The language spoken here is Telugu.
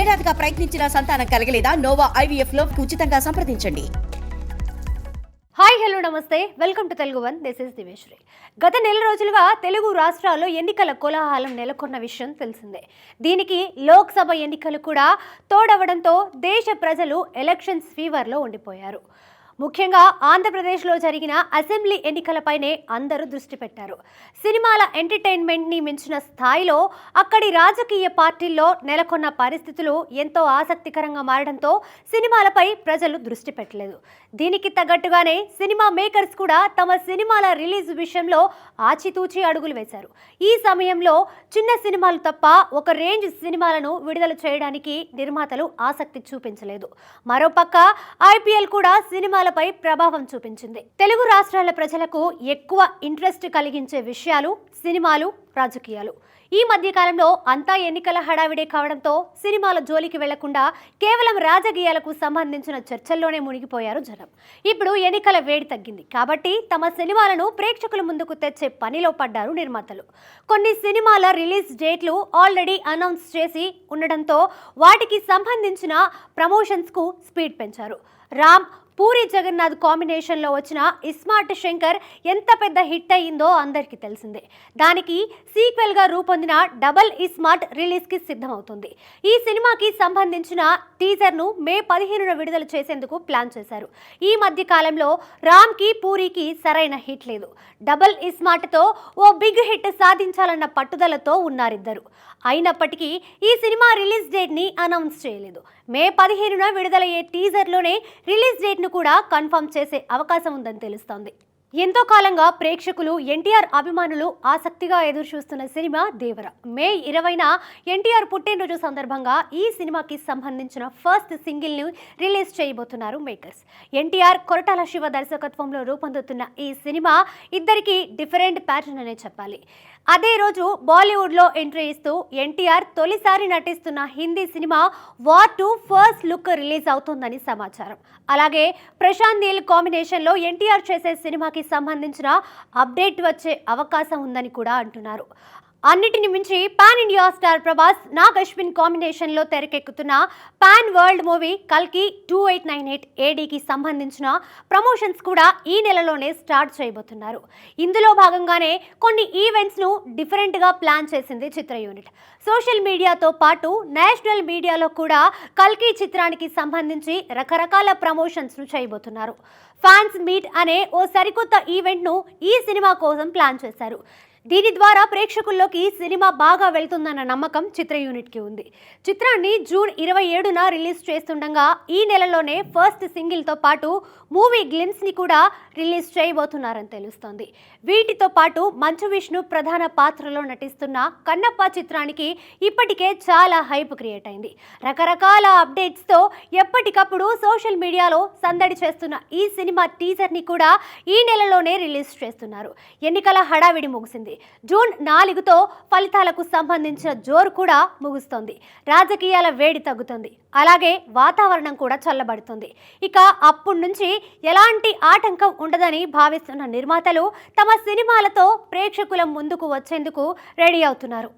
ఏడాదిగా ప్రయత్నించిన సంతానం కలగలేదా? నోవా ఐవీఎఫ్లో ఉచితంగా సంప్రదించండి. హాయ్ హలో నమస్తే. Welcome to Telugu one. This is Diveshwari గత నెల రోజులుగా తెలుగు రాష్ట్రాల్లో ఎన్నికల కోలాహలం నెలకొన్న విషయం తెలిసిందే. దీనికి లోక్సభ ఎన్నికలు కూడా తోడవడంతో దేశ ప్రజలు ఎలక్షన్స్ ఫీవర్లో ఉండిపోయారు. ముఖ్యంగా ఆంధ్రప్రదేశ్లో జరిగిన అసెంబ్లీ ఎన్నికలపైనే అందరూ దృష్టి పెట్టారు. సినిమాల ఎంటర్టైన్మెంట్ని మించిన స్థాయిలో అక్కడి రాజకీయ పార్టీల్లో నెలకొన్న పరిస్థితులు ఎంతో ఆసక్తికరంగా మారడంతో సినిమాలపై ప్రజలు దృష్టి పెట్టలేదు. దీనికి తగ్గట్టుగానే సినిమా మేకర్స్ కూడా తమ సినిమాల రిలీజ్ విషయంలో ఆచితూచి అడుగులు వేశారు. ఈ సమయంలో చిన్న సినిమాలు తప్ప ఒక రేంజ్ సినిమాలను విడుదల చేయడానికి నిర్మాతలు ఆసక్తి చూపించలేదు. మరోపక్క ఐపీఎల్ కూడా సినిమా సినిమాలపై ప్రభావం చూపించింది. తెలుగు రాష్ట్రాల ప్రజలకు ఎక్కువ ఇంట్రెస్ట్ కలిగించే విషయాలు సినిమాలు రాజకీయాలు. ఈ మధ్యకాలంలో అంతా ఎన్నికల హడావిడే కావడంతో సినిమాల జోలికి వెళ్ళకుండా కేవలం రాజకీయాలకు సంబంధించిన చర్చల్లోనే మునిగిపోయారు జనం. ఇప్పుడు ఎన్నికల వేడి తగ్గింది. కాబట్టి తమ సినిమాలను ప్రేక్షకుల ముందుకు తెచ్చే పనిలో పడ్డారు నిర్మాతలు. కొన్ని సినిమాల రిలీజ్ డేట్లు ఆల్రెడీ అనౌన్స్ చేసి ఉండడంతో వాటికి సంబంధించిన ప్రమోషన్స్కు స్పీడ్ పెంచారు. రామ్ పూరి జగన్నాథ్ కాంబినేషన్లో వచ్చిన ఇస్మార్ట్ శంకర్ ఎంత పెద్ద హిట్ అయ్యిందో అందరికీ తెలిసిందే. దానికి సీక్వెల్గా రూపొందిన డబల్ ఇస్మార్ట్ రిలీజ్కి సిద్ధమవుతుంది. ఈ సినిమాకి సంబంధించిన టీజర్ను మే పదిహేనున విడుదల చేసేందుకు ప్లాన్ చేశారు. ఈ మధ్య కాలంలో రామ్కి పూరికి సరైన హిట్ లేదు. డబల్ ఇస్మార్ట్తో ఓ బిగ్ హిట్ సాధించాలన్న పట్టుదలతో ఉన్నారిద్దరు. అయినప్పటికీ ఈ సినిమా రిలీజ్ డేట్ని అనౌన్స్ చేయలేదు. మే పదిహేనున విడుదలయ్యే టీజర్లోనే రిలీజ్ డేట్ను కూడా కన్ఫర్మ్ చేసే అవకాశం ఉందని తెలుస్తోంది. ఎంతో కాలంగా ప్రేక్షకులు ఎన్టీఆర్ అభిమానులు ఆసక్తిగా ఎదురు చూస్తున్న సినిమా దేవర. మే ఇరవైన ఎన్టీఆర్ పుట్టినరోజు సందర్భంగా ఈ సినిమాకి సంబంధించిన ఫస్ట్ సింగిల్ని రిలీజ్ చేయబోతున్నారు మేకర్స్. ఎన్టీఆర్ కొరటాల శివ దర్శకత్వంలో రూపొందుతున్న ఈ సినిమా ఇద్దరికి డిఫరెంట్ ప్యాటర్న్ అనే చెప్పాలి. అదే రోజు బాలీవుడ్లో ఎంట్రీ ఇస్తూ ఎన్టీఆర్ తొలిసారి నటిస్తున్న Hindi cinema war two first look release అవుతుందని సమాచారం. అలాగే ప్రశాంత్ నీల్ కాంబినేషన్లో ఎన్టీఆర్ చేసే సినిమాకి సంబంధించిన అప్డేట్ వచ్చే అవకాశం ఉందని కూడా అంటున్నారు. అన్నిటిని మించి pan India star Prabhas Nag Ashwin కాంబినేషన్లో తెరకెక్కుతున్న పాన్ వరల్డ్ మూవీ కల్కి టూ ఎయిట్ నైన్ ఎయిట్ ఏడీకి సంబంధించిన ప్రమోషన్స్ కూడా ఈ నెలలోనే స్టార్ట్ చేయబోతున్నారు. ఇందులో భాగంగానే కొన్ని ఈవెంట్స్ను డిఫరెంట్గా ప్లాన్ చేసింది చిత్ర యూనిట్. సోషల్ మీడియాతో పాటు నేషనల్ మీడియాలో కూడా కల్కి చిత్రానికి సంబంధించి రకరకాల ప్రమోషన్స్ను చేయబోతున్నారు. ఫ్యాన్స్ మీట్ అనే ఓ సరికొత్త ఈవెంట్ను ఈ సినిమా కోసం ప్లాన్ చేశారు. దీని ద్వారా ప్రేక్షకుల్లోకి సినిమా బాగా వెళ్తుందన్న నమ్మకం చిత్ర యూనిట్కి ఉంది. చిత్రాన్ని జూన్ ఇరవై ఏడున రిలీజ్ చేస్తుండగా ఈ నెలలోనే ఫస్ట్ సింగిల్తో పాటు మూవీ గ్లిమ్స్ని కూడా రిలీజ్ చేయబోతున్నారని తెలుస్తోంది. వీటితో పాటు మంచు విష్ణు ప్రధాన పాత్రలో నటిస్తున్న కన్నప్ప చిత్రానికి ఇప్పటికే చాలా హైప్ క్రియేట్ అయింది. రకరకాల అప్డేట్స్తో ఎప్పటికప్పుడు సోషల్ మీడియాలో సందడి చేస్తున్న ఈ సినిమా టీజర్ని కూడా ఈ నెలలోనే రిలీజ్ చేస్తున్నారు. ఎన్నికల హడావిడి ముగిసింది. ముగిసింది జూన్ నాలుగుతో ఫలితాలకు సంబంధించిన జోరు కూడా ముగుస్తోంది. రాజకీయాల వేడి తగ్గుతుంది. అలాగే వాతావరణం కూడా చల్లబడుతుంది. ఇక అప్పటి నుంచి ఎలాంటి ఆటంకం ఉండదని భావిస్తున్న నిర్మాతలు తమ సినిమాలతో ప్రేక్షకుల ముందుకు వచ్చేందుకు రెడీ అవుతున్నారు.